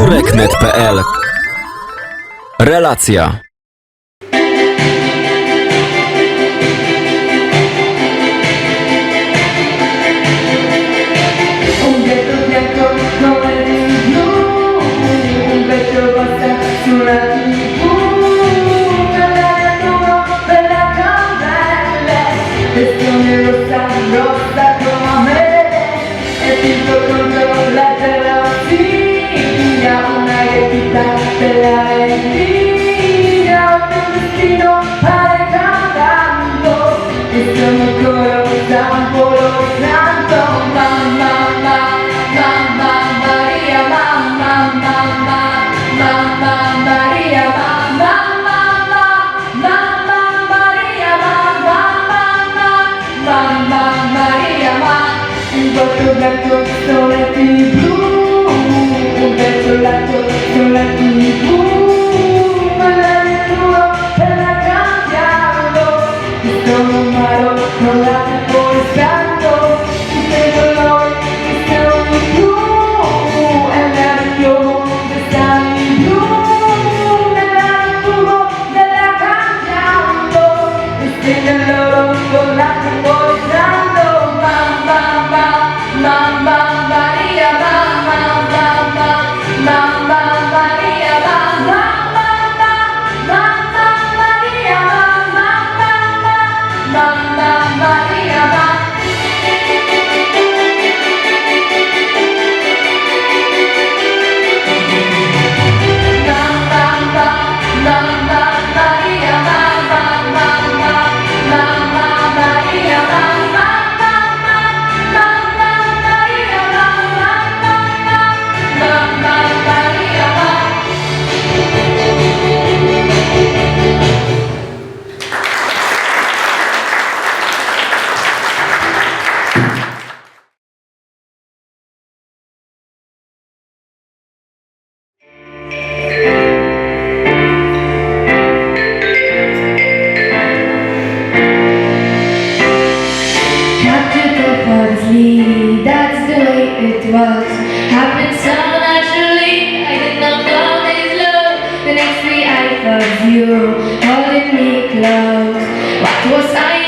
Tureknet.pl Relacja. Yeah. you, holding me close. What was I?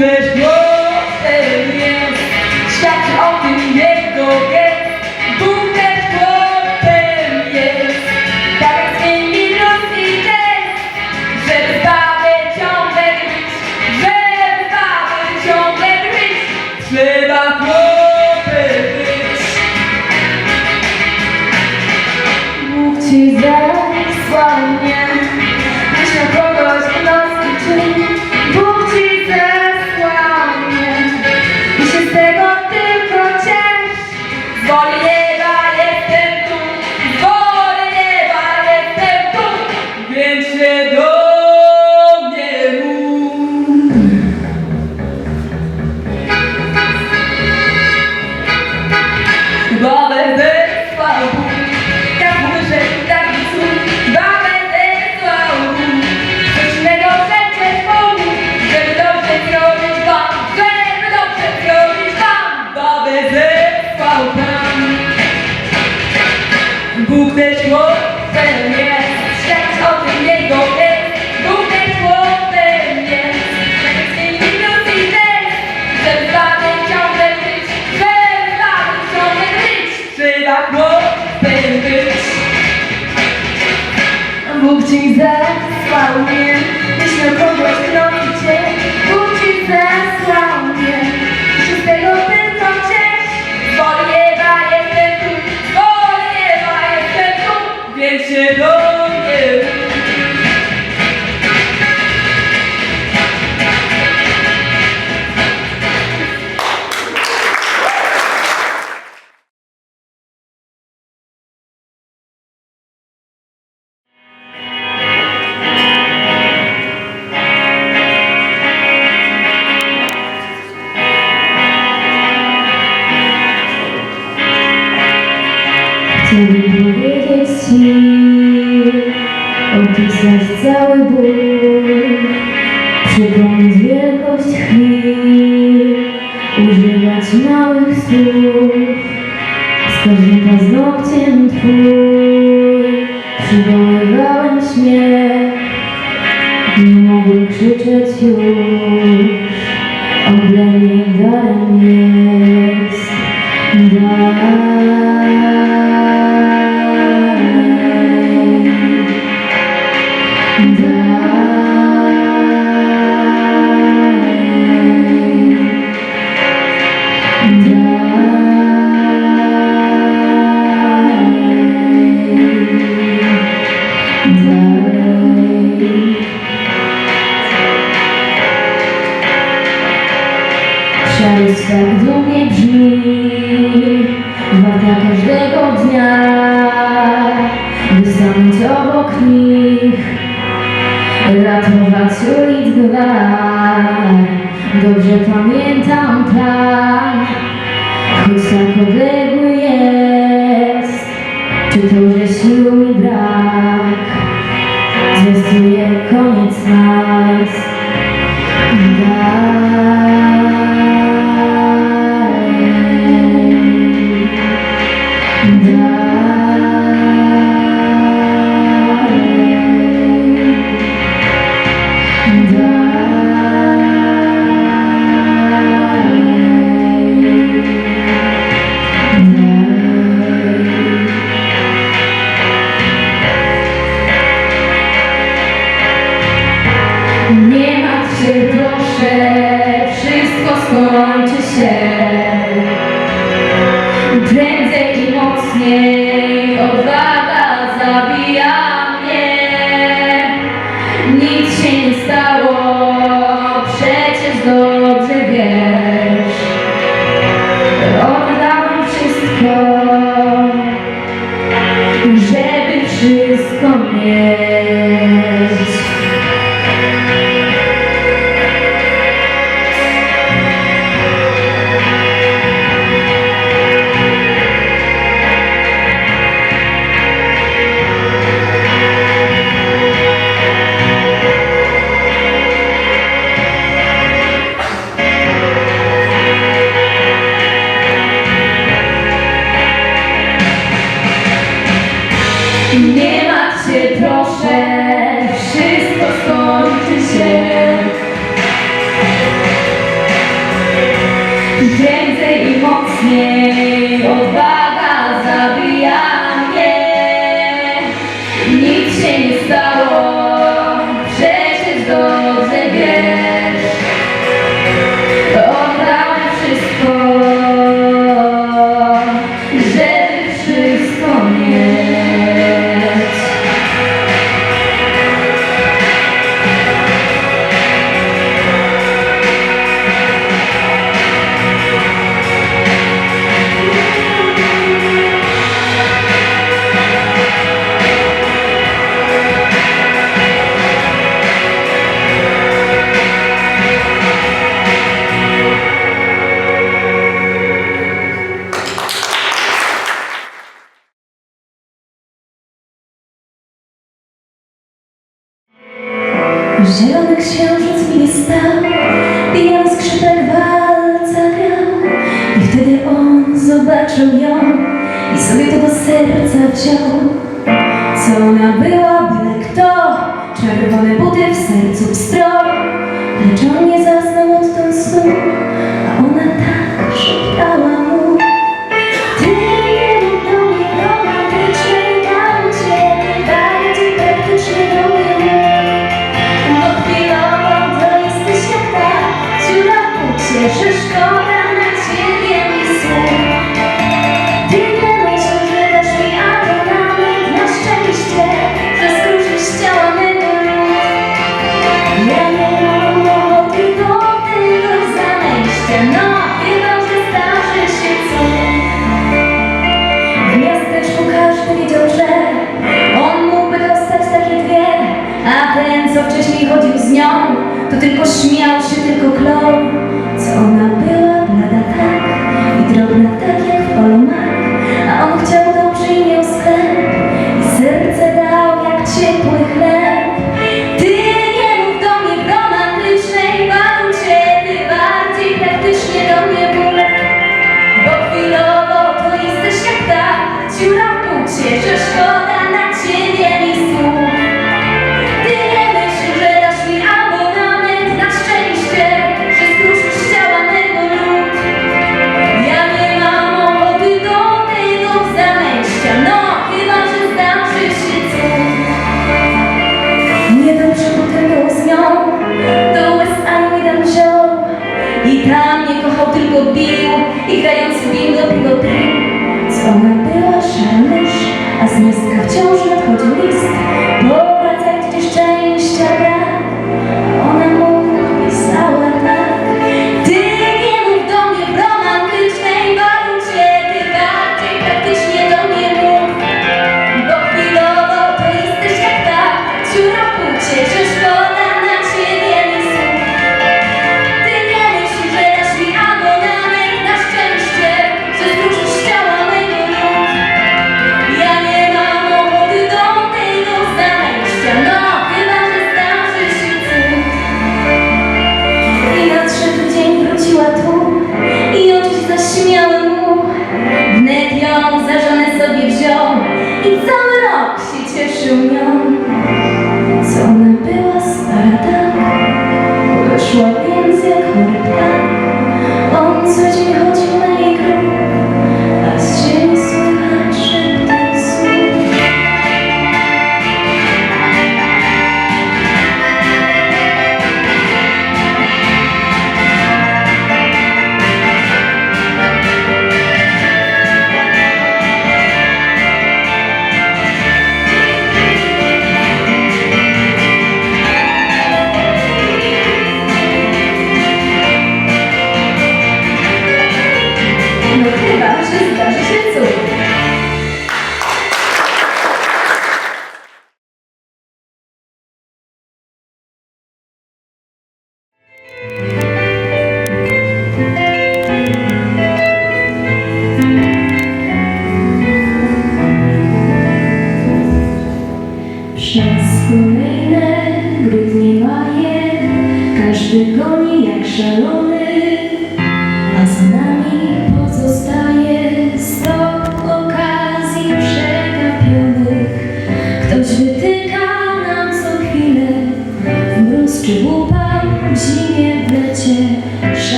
সঙ্গে Bye. Jest jak koniec nas. я і собі того серця вчав, це вона била. Tylko śmiał się, tylko Gra mnie kochał, tylko bił i grający bingo piwo pił. Cwana była, szalesz, a z miska wciąż nadchodził list.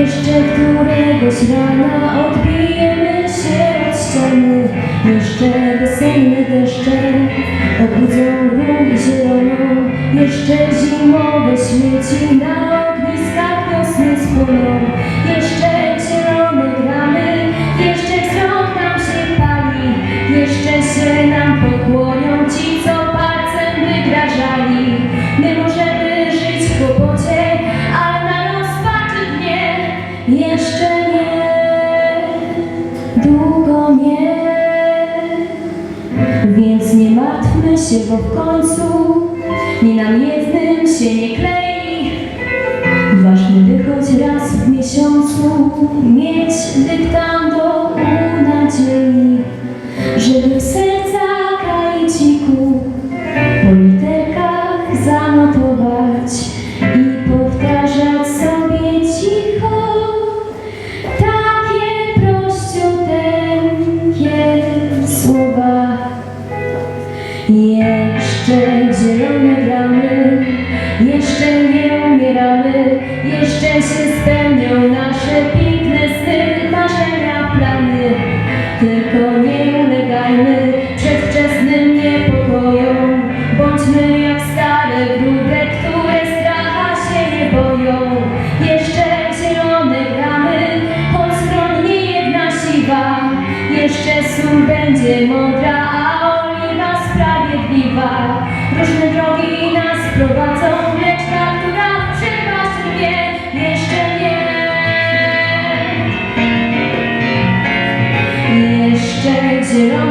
Jeszcze któregoś rana odbijemy się od ściany Jeszcze wesenne deszcze obudzą ruch zieloną. Jeszcze zimowe śmieci na ogniskach wiosny spłoną. Jeszcze zielone gramy, jeszcze wzrok nam się pali. Jeszcze się nam pokłoni. Czy bo w końcu sit on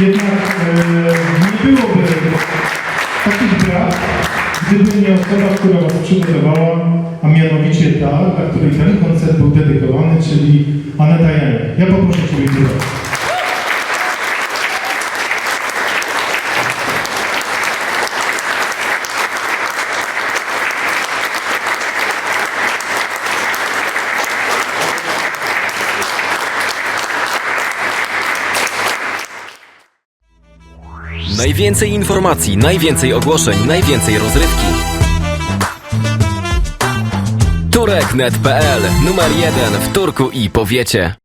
Jednak e, nie byłoby takich braw, gdyby nie osoba, która Was przygotowała, a mianowicie ta, dla której ten koncert był dedykowany, czyli Aneta Janek. Ja poproszę Ciebie Ciebie. Najwięcej informacji, najwięcej ogłoszeń, najwięcej rozrywki. Turek.net.pl Numer jeden w Turku i powiecie.